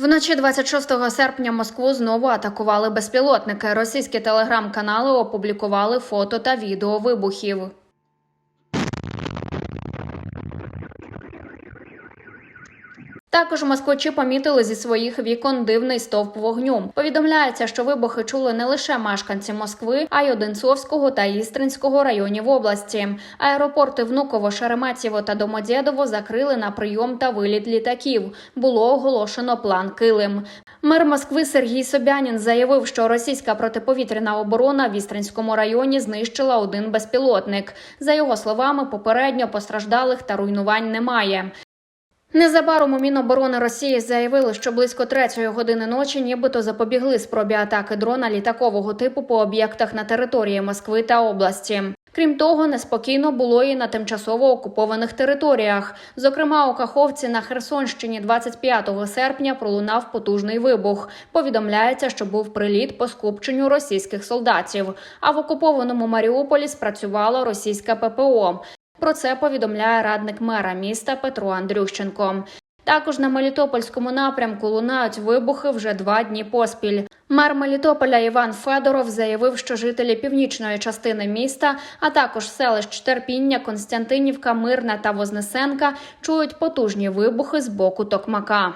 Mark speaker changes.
Speaker 1: Вночі 26 серпня Москву знову атакували безпілотники. Російські телеграм-канали опублікували фото та відео вибухів. Також москвичі помітили зі своїх вікон дивний стовп вогню. Повідомляється, що вибухи чули не лише мешканці Москви, а й Одинцовського та Істринського районів області. Аеропорти Внуково, Шереметьєво та Домодєдово закрили на прийом та виліт літаків. Було оголошено план Килим. Мер Москви Сергій Собянін заявив, що російська протиповітряна оборона в Істринському районі знищила один безпілотник. За його словами, попередньо постраждалих та руйнувань немає. Незабаром у Міноборони Росії заявили, що близько третьої години ночі нібито запобігли спробі атаки дрона літакового типу по об'єктах на території Москви та області. Крім того, неспокійно було і на тимчасово окупованих територіях. Зокрема, у Каховці на Херсонщині 25 серпня пролунав потужний вибух. Повідомляється, що був приліт по скупченню російських солдатів. А в окупованому Маріуполі спрацювало російське ППО. Про це повідомляє радник мера міста Петро Андрющенко. Також на Мелітопольському напрямку лунають вибухи вже два дні поспіль. Мер Мелітополя Іван Федоров заявив, що жителі північної частини міста, а також селищ Терпіння, Константинівка, Мирна та Вознесенка чують потужні вибухи з боку Токмака.